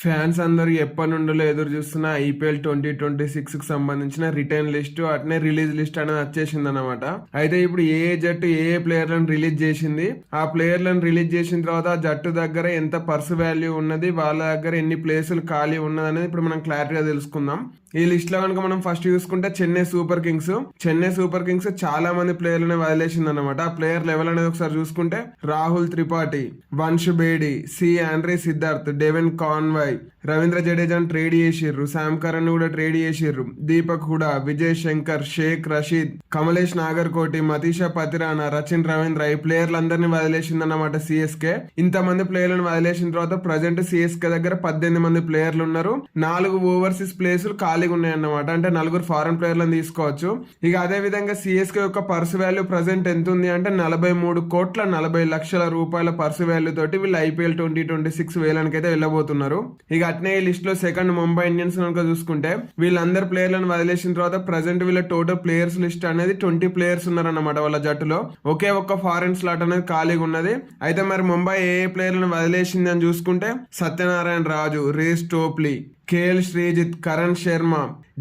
Fans అందరూ ఎప్పటి నుండో ఎదురు చూస్తున్న ఐపీఎల్ ట్వంటీ ట్వంటీ సిక్స్కి సంబంధించిన రిటర్న్ లిస్ట్ అట్నే రిలీజ్ లిస్ట్ అనేది వచ్చేసింది అనమాట అయితే ఇప్పుడు ఏ జట్టు ఏ ఏ ప్లేయర్లను రిలీజ్ చేసింది? ఆ ప్లేయర్లను రిలీజ్ చేసిన తర్వాత ఆ జట్టు దగ్గర ఎంత పర్స్ వాల్యూ ఉన్నది? వాళ్ళ దగ్గర ఎన్ని ప్లేసులు ఖాళీ ఉన్నది అనేది ఇప్పుడు మనం క్లారిటీగా తెలుసుకుందాం. ఈ లిస్ట్లో కనుక మనం ఫస్ట్ చూసుకుంటే Chennai super kings Chennai super kings చాలా మంది ప్లేయర్లను వదిలేసింది అనమాట ఆ ప్లేయర్ లెవెల్ అనేది ఒకసారి చూసుకుంటే Rahul Tripathi Vansh Bedi C. Andre Siddharth Devon Conway Ravindra జడేజాను trade చేసిర్రు. శామ్ కరణ్ కూడా ట్రేడ్ చేసిర్రు. దీపక్ హుడా విజయ్ శంకర్ షేక్ రషీద్ కమలేష్ నాగర్కోటి మతీషా పతిరానా రచిన్ రవీంద్ర ఈ ప్లేయర్లందరినీ వదిలేసిందన్నమాట సిఎస్కే ఇంతమంది ప్లేయర్లను వదిలేసిన తర్వాత ప్రజెంట్ సిఎస్కే దగ్గర పద్దెనిమిది మంది ప్లేయర్లు ఉన్నారు నాలుగు ఓవర్సీస్ ప్లేసులు ఖాళీగా ఉన్నాయన్నమాట. అంటే నలుగురు ఫారెన్ ప్లేయర్లను తీసుకోవచ్చు. ఇక అదే విధంగా సిఎస్కే యొక్క పర్స్ వాల్యూ ప్రజెంట్ ఎంత ఉంది అంటే నలభై మూడు కోట్ల నలభై లక్షల రూపాయల పర్స్ వాల్యూ తోటి వీళ్ళు ఐపీఎల్ ట్వంటీ ట్వంటీ సిక్స్ వేలనికైతే వెళ్ళబోతున్నారు. ఇక అట్నే ఈ లిస్ట్లో సెకండ్ ముంబై ఇండియన్స్ కనుక చూసుకుంటే వీళ్ళందరు ప్లేయర్లను వదిలేసిన తర్వాత ప్రజెంట్ వీళ్ళ టోటల్ ప్లేయర్స్ లిస్ట్ అనేది ట్వంటీ ప్లేయర్స్ ఉన్నారన్నమాట వాళ్ళ జట్టులో. ఒకే ఒక్క ఫారెన్ స్లాట్ అనేది ఖాళీగా ఉన్నది. అయితే మరి ముంబై ఏ ఏ ప్లేయర్లను వదిలేసింది అని చూసుకుంటే Satyanarayana Raju Reece Topley. KL Shrijith Karn Sharma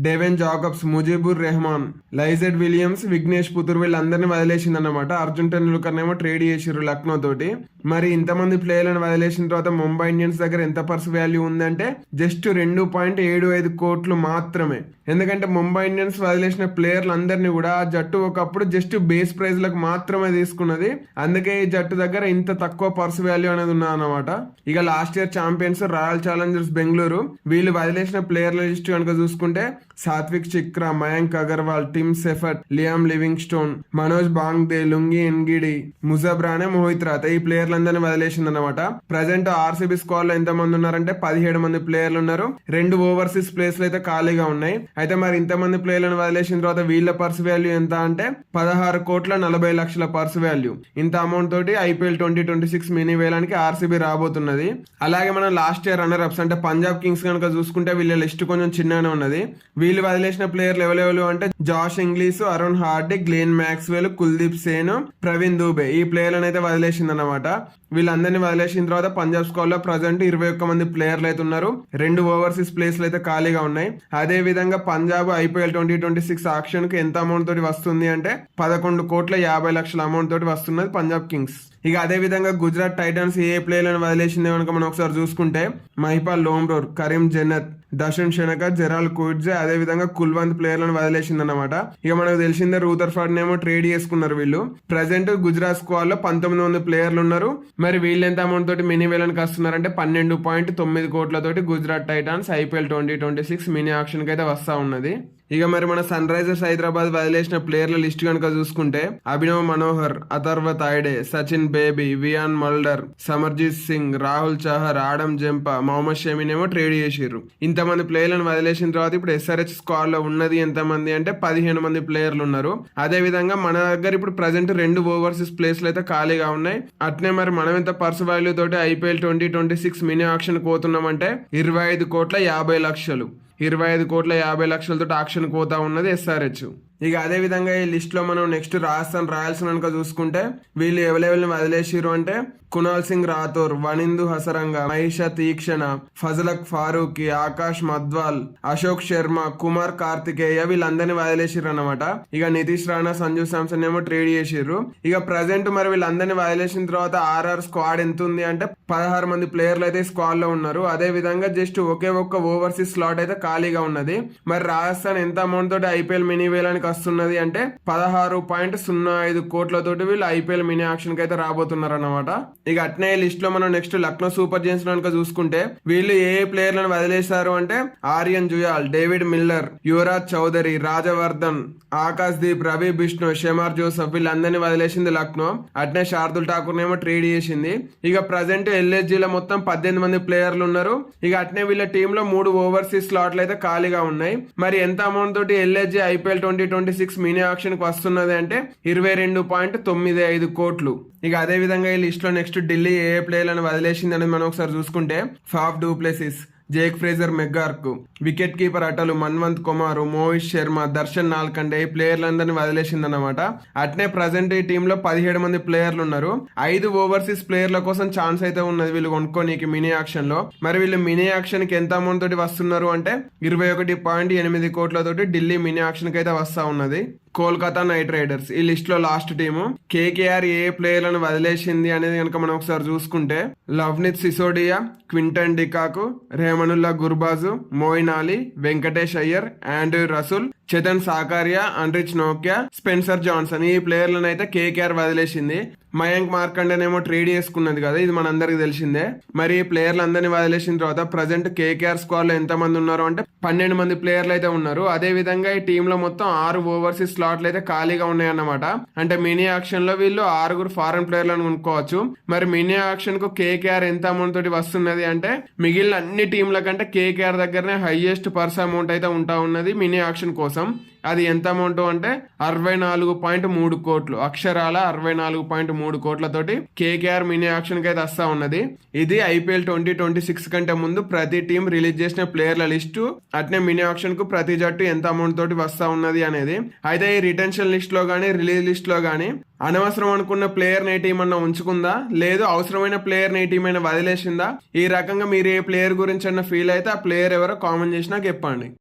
Devon Jacobs Mujibur Rahman Lizaad Williams Vignesh Puthur వీళ్ళందరినీ వదిలేసింది అనమాట అర్జున్ టెండూల్కర్ ఏమో ట్రేడ్ చేసిర్రు లక్నో తోటి. మరి ఇంతమంది ప్లేయర్లను వదిలేసిన తర్వాత ముంబై ఇండియన్స్ దగ్గర ఎంత పర్స్ వాల్యూ ఉందంటే జస్ట్ రెండు పాయింట్ ఏడు ఐదు కోట్లు మాత్రమే. ఎందుకంటే ముంబై ఇండియన్స్ వదిలేసిన ప్లేయర్లు అందరినీ కూడా ఆ జట్టు ఒకప్పుడు జస్ట్ బేస్ ప్రైజ్లకు మాత్రమే తీసుకున్నది. అందుకే ఈ జట్టు దగ్గర ఇంత తక్కువ పర్స్ వాల్యూ అనేది ఉన్నదన్నమాట. ఇక last year champions royal challengers Bengaluru వీళ్ళు వదిలేసిన ప్లేయర్ల లిస్ట్ కనుక చూసుకుంటే Satvik Chikara Mayank Agarwal Tim Seifert Liam Livingstone Manoj బాంగ్దే Lungi Ngidi ముజబ్రానే మోహిత్ రాత ఈ ప్లేయర్లందరినీ వదిలేసింది అనమాట ప్రజెంట్ ఆర్సీబీ స్క్వాడ్లో ఎంత మంది ఉన్నారంటే పదిహేడు మంది ప్లేయర్లు ఉన్నారు. రెండు ఓవర్సీస్ ప్లేస్లు అయితే ఖాళీగా ఉన్నాయి. అయితే మరి ఇంతమంది ప్లేయర్లను వదిలేసిన తర్వాత వీళ్ళ పర్స్ వాల్యూ ఎంత అంటే పదహారు కోట్ల నలభై లక్షల పర్స్ వాల్యూ. ఇంత అమౌంట్ తోటి IPL twenty twenty six mini వేలానికి RCB రాబోతున్నది. అలాగే మనం లాస్ట్ ఇయర్ రన్నర్ అప్స్ అంటే పంజాబ్ కింగ్స్ కనుక చూసుకుంటే వీళ్ళ లిస్ట్ కొంచెం చిన్నగానే ఉన్నది. వీళ్ళు వదిలేసిన ప్లేయర్లు ఎవరెవరు అంటే Josh Inglis Aaron Hardie Glenn Maxwell Kuldeep Sen Praveen Dubey. ఈ ప్లేయర్లను అయితే వదిలేసింది అనమాట వీళ్ళందరినీ వదిలేసిన తర్వాత పంజాబ్ స్క్వాడ్లో ప్రజెంట్ ఇరవై ఒక్క మంది ప్లేయర్లు అయితే ఉన్నారు. రెండు ఓవర్సీస్ ప్లేస్లు అయితే ఖాళీగా ఉన్నాయి. అదే విధంగా Punjab IPL twenty twenty six ఆక్షన్కు ఎంత అమౌంట్ తోటి వస్తుంది అంటే పదకొండు కోట్ల యాభై లక్షల అమౌంట్ తోటి వస్తున్నది పంజాబ్ కింగ్స్. ఇక అదే విధంగా గుజరాత్ టైటన్స్ ఏ ప్లేయర్లను వదిలేసింది కనుక మనం ఒకసారి చూసుకుంటే మహిపాల్ లోమ్రోర్ కరీం జన్నత్ దర్శన్ షెనక జెరాల్ కుడ్జే అదే విధంగా కుల్వంత్ ప్లేయర్లను వదిలేసింది అనమాట ఇక మనకు తెలిసిందే రూదర్ ఫార్డ్ ఏమో ట్రేడ్ చేసుకున్నారు వీళ్ళు. ప్రజెంట్ గుజరాత్ స్క్వాడ్లో పంతొమ్మిది మంది ప్లేయర్లు ఉన్నారు. మరి వీళ్ళు ఎంత అమౌంట్ తోటి మినీ వేలనికి వస్తున్నారంటే పన్నెండు పాయింట్ తొమ్మిది కోట్లతోటి Gujarat Titans IPL twenty twenty six mini ఆప్షన్కి అయితే వస్తా ఉన్నది. ఇక మరి మన సన్ రైజర్స్ హైదరాబాద్ వదిలేసిన ప్లేయర్ల లిస్ట్ కనుక చూసుకుంటే Abhinav Manohar Atharva Taide Sachin Baby Wiaan Mulder Samarjeet Singh Rahul Chahar Adam Zampa Mohammed షమీనేమో ఏమో ట్రేడ్ చేసిర్రు. ఇంతమంది ప్లేయర్లను వదిలేసిన తర్వాత ఇప్పుడు ఎస్ఆర్హెచ్ స్క్వాడ్లో ఉన్నది ఎంతమంది అంటే పదిహేను మంది ప్లేయర్లు ఉన్నారు. అదే విధంగా మన దగ్గర ఇప్పుడు ప్రజెంట్ రెండు ఓవర్సీస్ ప్లేస్లు అయితే ఖాళీగా ఉన్నాయి. అట్నే మరి మనం ఎంత పర్స్ వాల్యూ తోటి IPL twenty twenty six mini auction పోతున్నామంటే ఇరవై ఐదు కోట్ల యాభై లక్షలు. ఇరవై ఐదు కోట్ల యాభై లక్షలతో ఆక్షన్కి పోతా ఉన్నది ఎస్ఆర్హెచ్. ఇక అదే విధంగా ఈ లిస్ట్లో మనం నెక్స్ట్ రాజస్థాన్ రాయల్స్ కనుక చూసుకుంటే వీళ్ళు ఎవరెవరిని వదిలేసిరు అంటే కునాల్ సింగ్ రాథోర్ వనిందు హసరంగ మహిష తీక్షణ ఫజలక్ ఫారూక్ ఆకాష్ మద్వాల్ అశోక్ శర్మ కుమార్ కార్తికేయ వీళ్ళందరినీ వదిలేసిర్రు అనమాట ఇక నితీష్ రాణా సంజు శాంసన్ ఏమో ట్రేడ్ చేసిర్రు. ఇక ప్రజెంట్ మరి వీళ్ళందరినీ వదిలేసిన తర్వాత ఆర్ఆర్ స్క్వాడ్ ఎంత ఉంది అంటే పదహారు మంది ప్లేయర్లు అయితే స్క్వాడ్లో ఉన్నారు. అదే విధంగా జస్ట్ ఒకే ఒక్క ఓవర్సీస్ స్లాట్ అయితే ఖాళీగా ఉన్నది. మరి రాజస్థాన్ ఎంత అమౌంట్ తోటి ఐపీఎల్ మినీ వేలానికి వస్తున్నది అంటే పదహారు పాయింట్ సున్నా ఐదు కోట్లతోటి వీళ్ళు ఐపీఎల్ మినీ ఆక్షన్కి అయితే రాబోతున్నారు అనమాట ఇక అట్నే లిస్ట్లో మనం నెక్స్ట్ లక్నో సూపర్ జైన్స్ కనుక చూసుకుంటే వీళ్ళు ఏ ఏ ప్లేయర్లను వదిలేశారు అంటే Aryan Juyal David Miller Yuvraj Chaudhary Rajvardhan Akash Deep Ravi Bishnoi Shamar Joseph వీళ్ళందరినీ వదిలేసింది లక్నో. అట్నే శార్దుల్ ఠాకూర్ ఏమో ట్రేడ్ చేసింది. ఇక ప్రజెంట్ ఎల్ఎస్జీలో మొత్తం పద్దెనిమిది మంది ప్లేయర్లు ఉన్నారు. ఇక అట్నే వీళ్ళ టీంలో మూడు ఓవర్సీస్ స్లాట్లు అయితే ఖాళీగా ఉన్నాయి. మరి ఎంత అమౌంట్ తోటి LSG IPL twenty twenty six mini ఆక్షన్కి వస్తున్నది అంటే ఇరవై రెండు పాయింట్ తొమ్మిది ఐదు కోట్లు. ఇక అదే విధంగా ఈ లిస్ట్లో నెక్స్ట్ ఢిల్లీ ఏ ఏ ప్లేయర్లను వదిలేసింది అనేది మనం ఒకసారి చూసుకుంటే Faf du Plessis. Jake Fraser McGurk. Wicket keeper అటలు Manvanth Kumar Mohit Sharma Darshan Nalkande ఈ ప్లేయర్లందరినీ వదిలేసిందన్నమాట. అట్నే ప్రజెంట్ ఈ టీంలో పదిహేడు మంది ప్లేయర్లు ఉన్నారు ఐదు ఓవర్సీస్ ప్లేయర్ల కోసం ఛాన్స్ అయితే ఉన్నది వీళ్ళు కొనుక్కోనీకి మినీ యాక్షన్లో మరి వీళ్ళు మినీ యాక్షన్కి ఎంత అమౌంట్ తోటి వస్తున్నారు అంటే ఇరవై ఒకటి పాయింట్ ఎనిమిది కోట్లతోటి ఢిల్లీ మినీ యాక్షన్కి అయితే వస్తా ఉన్నది. Kolkata Knight Riders. ఈ లిస్ట్లో లాస్ట్ టీము. కేకేఆర్ ఏ ప్లేయర్లను వదిలేసింది అనేది కనుక మనం ఒకసారి చూసుకుంటే Luvnith Sisodia Quinton de Kock Rahmanullah Gurbaz Moeen Ali Venkatesh Iyer Andre Russell Chetan Sakariya Anrich Nokia Spencer Johnson. ఈ ప్లేయర్లను అయితే కేకేఆర్ వదిలేసింది. మయాంక్ మార్కండేనేమో ట్రేడ్ చేసుకున్నది కదా ఇది మనందరికి తెలిసిందే. మరి ఈ ప్లేయర్లు అందరినీ వదిలేసిన తర్వాత ప్రజెంట్ కేకేఆర్ స్క్వాడ్లో ఎంత మంది ఉన్నారు అంటే పన్నెండు మంది ప్లేయర్లు అయితే ఉన్నారు. అదే విధంగా ఈ టీమ్లో మొత్తం ఆరు ఓవర్సీస్ స్లాట్లు అయితే ఖాళీగా ఉన్నాయన్నమాట. అంటే మినీ ఆక్షన్లో లో వీళ్ళు ఆరుగురు ఫారెన్ ప్లేయర్లను కొనుక్కోవచ్చు. మరి మినీ ఆక్షన్కు కేకేఆర్ ఎంత అమౌంట్ తోటి వస్తున్నది అంటే మిగిలిన అన్ని టీంల కంటే కేకేఆర్ దగ్గరనే హైయెస్ట్ పర్స్ అమౌంట్ అయితే ఉంటా ఉన్నది మినీ ఆక్షన్ కోసం. అది ఎంత అమౌంట్ అంటే అరవై నాలుగు పాయింట్ మూడు కోట్లు. అక్షరాల అరవై నాలుగు పాయింట్ మూడు కోట్లతోటి కేకేఆర్ మినీ యాక్షన్కి అయితే వస్తా ఉన్నది. ఇది ఐపీఎల్ ట్వంటీ ట్వంటీ సిక్స్ కంటే ముందు ప్రతి టీం రిలీజ్ చేసిన ప్లేయర్ల లిస్టు అట్నే మినీ ఆప్షన్కు ప్రతి జట్టు ఎంత అమౌంట్ తోటి వస్తా ఉన్నది అనేది. అయితే ఈ రిటెన్షన్ లిస్ట్లో గానీ రిలీజ్ లిస్ట్లో గానీ అనవసరం అనుకున్న ప్లేయర్ నే టీం అన్న ఉంచుకుందా? లేదు అవసరమైన ప్లేయర్ నే టీం అయినా వదిలేసిందా? ఈ రకంగా మీరు ఏ ప్లేయర్ గురించి అన్న ఫీల్ అయితే ఆ ప్లేయర్ ఎవరో కామెంట్ చేసినా చెప్పండి.